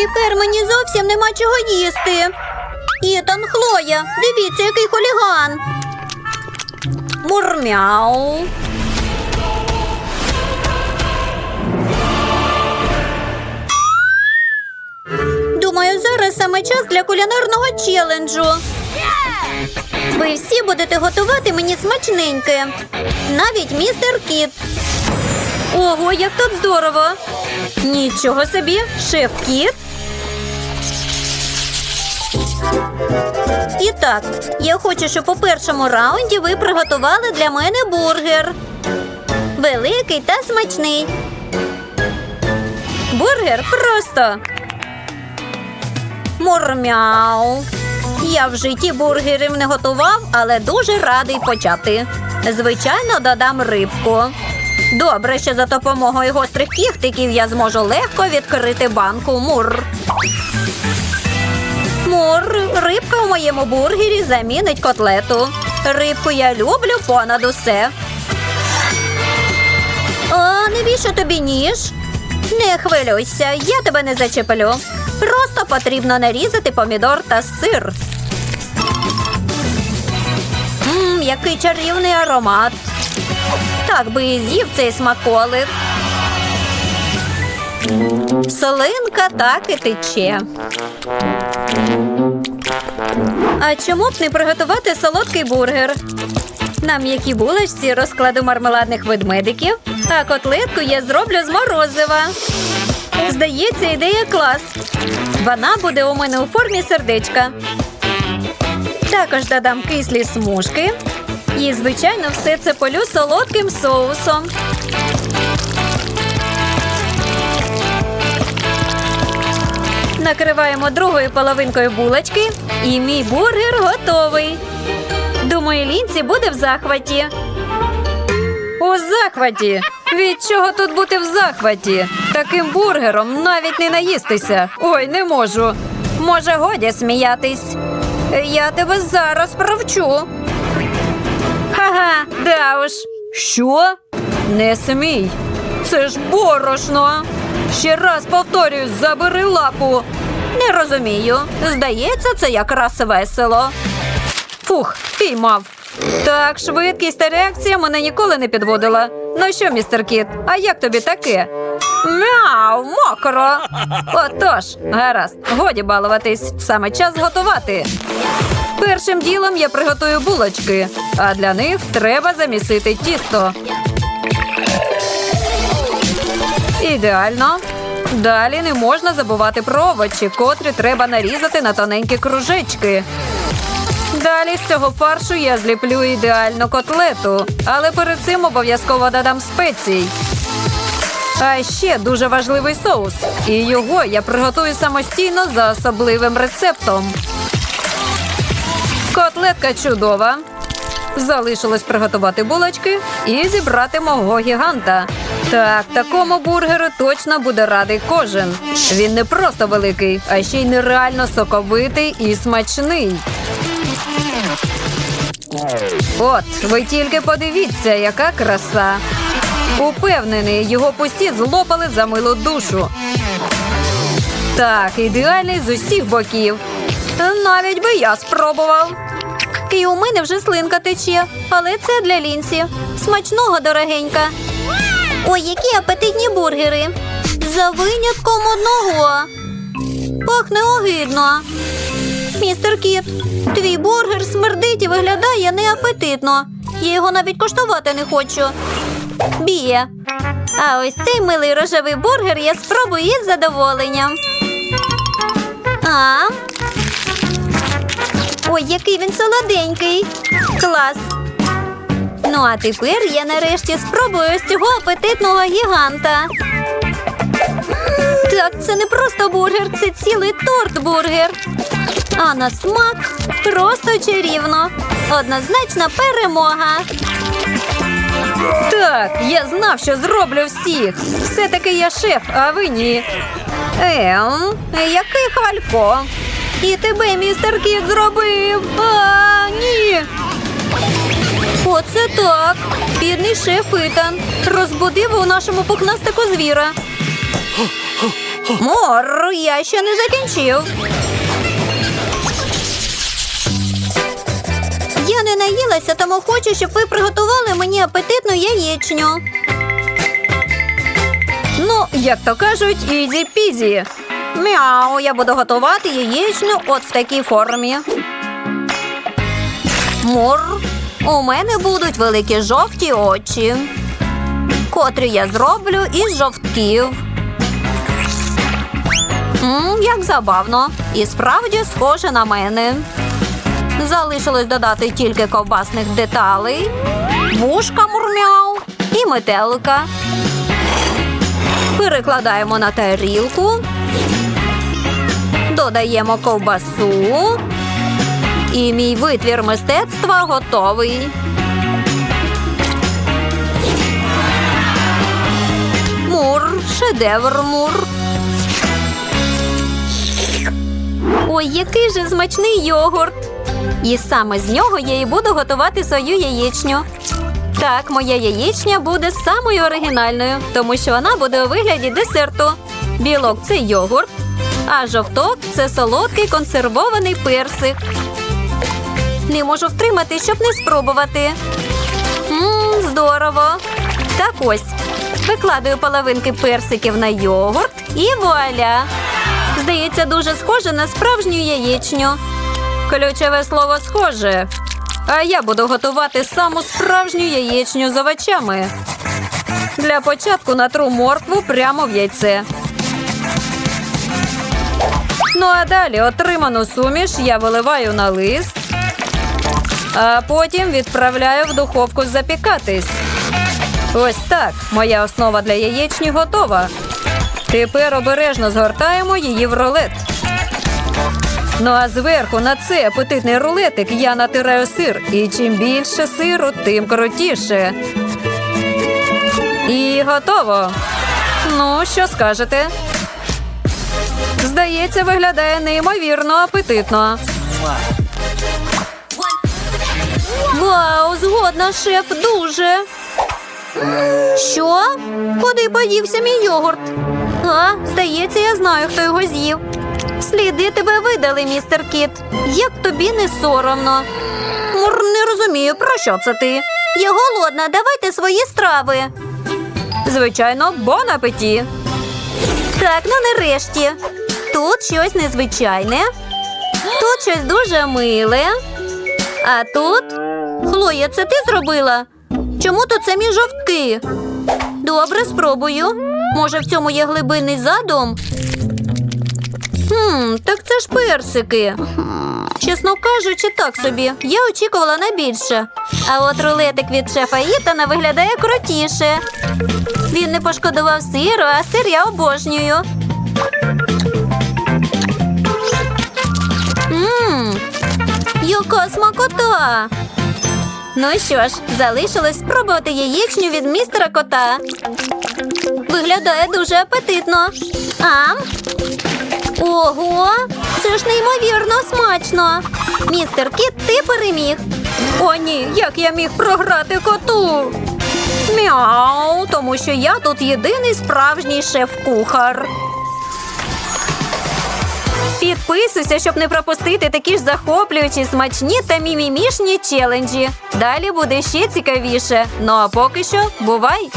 Тепер мені зовсім нема чого їсти. Ітан, Хлоя, дивіться, який хуліган. Мурмяу. Думаю, зараз саме час для кулінарного челенджу. Ви всі будете готувати мені смачненьке. Навіть містер Кіт. Ого, як тут здорово! Нічого собі, шеф Кіт. І так, я хочу, щоб у першому раунді ви приготували для мене бургер. Великий та смачний. Бургер просто. Мурмяу. Я в житті бургерів не готував, але дуже радий почати. Звичайно, додам рибку. Добре, що за допомогою гострих кіхтиків я зможу легко відкрити банку мур. Мур, рибка в моєму бургері замінить котлету. Рибку я люблю понад усе. А навіщо тобі ніж? Не хвилюйся, я тебе не зачеплю. Просто потрібно нарізати помідор та сир. Мм, який чарівний аромат. Так би і з'їв цей смаколик. Солинка так і тече. А чому б не приготувати солодкий бургер? На м'якій булочці розкладу мармеладних ведмедиків, а котлетку я зроблю з морозива. Здається, ідея клас. Вона буде у мене у формі сердечка. Також додам кислі смужки. І, звичайно, все це полю солодким соусом. Накриваємо другою половинкою булочки, і мій бургер готовий. Думаю, лінці буде в захваті. У захваті. Від чого тут бути в захваті? Таким бургером навіть не наїстися. Ой, не можу. Може, годі сміятись. Я тебе зараз провчу. Ха-ха, да уж. Що? Не смій. Це ж борошно. Ще раз повторюю, забери лапу. Не розумію. Здається, це якраз весело. Фух, піймав. Так, швидкість та реакція мене ніколи не підводила. Ну що, містер Кіт, а як тобі таке? Мяу, мокро. Отож, гаразд, годі балуватись. Саме час готувати. Першим ділом я приготую булочки, а для них треба замісити тісто. Ідеально. Далі не можна забувати про овочі, котрі треба нарізати на тоненькі кружечки. Далі з цього фаршу я зліплю ідеальну котлету, але перед цим обов'язково додам спецій. А ще дуже важливий соус, і його я приготую самостійно за особливим рецептом. Котлетка чудова. Залишилось приготувати булочки і зібрати мого гіганта. Так, такому бургеру точно буде радий кожен. Він не просто великий, а ще й нереально соковитий і смачний. От, ви тільки подивіться, яка краса. Упевнений, його пусті злопали за милу душу. Так, ідеальний з усіх боків. Навіть би я спробував. І у мене вже слинка тече, але це для лінсі. Смачного, дорогенька. Ой, які апетитні бургери. За винятком одного. Пахне огидно. Містер Кіт, твій бургер смердить і виглядає неапетитно. Я його навіть коштувати не хочу. Біє. А ось цей милий рожевий бургер я спробую із задоволенням. А? Ой, який він солоденький. Клас. Ну, а тепер я нарешті спробую ось цього апетитного гіганта. Так, це не просто бургер, це цілий торт-бургер. А на смак просто чарівно. Однозначна перемога. Так, я знав, що зроблю всіх. Все-таки я шеф, а ви ні. Ем, який хвалько. І тебе, містер Кіт, зробив. А, ні. Оце так. Бідний шеф Ітан розбудив у нашому пухнастику звіра. Мор, я ще не закінчив. Я не наїлася, тому хочу, щоб ви приготували мені апетитну яєчню. Ну, як то кажуть, ізі-пізі. Мяу, я буду готувати яєчню от в такій формі. Мур, у мене будуть великі жовті очі, котрі я зроблю із жовтків. М, як забавно. І справді схоже на мене. Залишилось додати тільки ковбасних деталей, вушка мурмяу і метелика. Перекладаємо на тарілку, додаємо ковбасу. І мій витвір мистецтва готовий. Мур, шедевр мур. Ой, який же смачний йогурт. І саме з нього я і буду готувати свою яєчню. Так, моя яєчня буде самою оригінальною, тому що вона буде у вигляді десерту. Білок це йогурт, а жовток це солодкий консервований персик. Не можу втримати, щоб не спробувати. Мм, здорово. Так ось. Викладаю половинки персиків на йогурт і вуаля. Здається, дуже схоже на справжню яєчню. Ключове слово схоже. А я буду готувати саму справжню яєчню з овочами. Для початку натру моркву прямо в яйце. Ну а далі отриману суміш я виливаю на лист, а потім відправляю в духовку запікатись. Ось так. Моя основа для яєчні готова. Тепер обережно згортаємо її в рулет. Ну а зверху на цей апетитний рулетик я натираю сир. І чим більше сиру, тим крутіше. І готово. Ну, що скажете? Здається, виглядає неймовірно апетитно. Вау, згодна, шеф, дуже. Що? Куди подівся мій йогурт? А, здається, я знаю, хто його з'їв. Сліди тебе видали, містер Кіт. Як тобі не соромно? Мур, не розумію, про що це ти? Я голодна, давайте свої страви. Звичайно, бон апеті. Так, ну нарешті. Тут щось незвичайне. Тут щось дуже миле. А тут. Хлоя, це ти зробила? Чому тут самі жовтки? Добре, спробую. Може, в цьому є глибинний задум? Хм, так це ж персики. Чесно кажучи, так собі. Я очікувала на більше. А от рулетик від шефа Ітана виглядає крутіше. Він не пошкодував сиру, а сир я обожнюю. Мм, яка смакота! Ну що ж, залишилось спробувати яєчню від містера кота. Виглядає дуже апетитно. Ам? Ого, це ж неймовірно смачно. Містер Кіт, ти переміг. О, ні, як я міг програти коту? Мяу, тому що я тут єдиний справжній шеф-кухар. Підписуйся, щоб не пропустити такі ж захоплюючі, смачні та мімімішні челенджі. Далі буде ще цікавіше. Ну а поки що, бувай!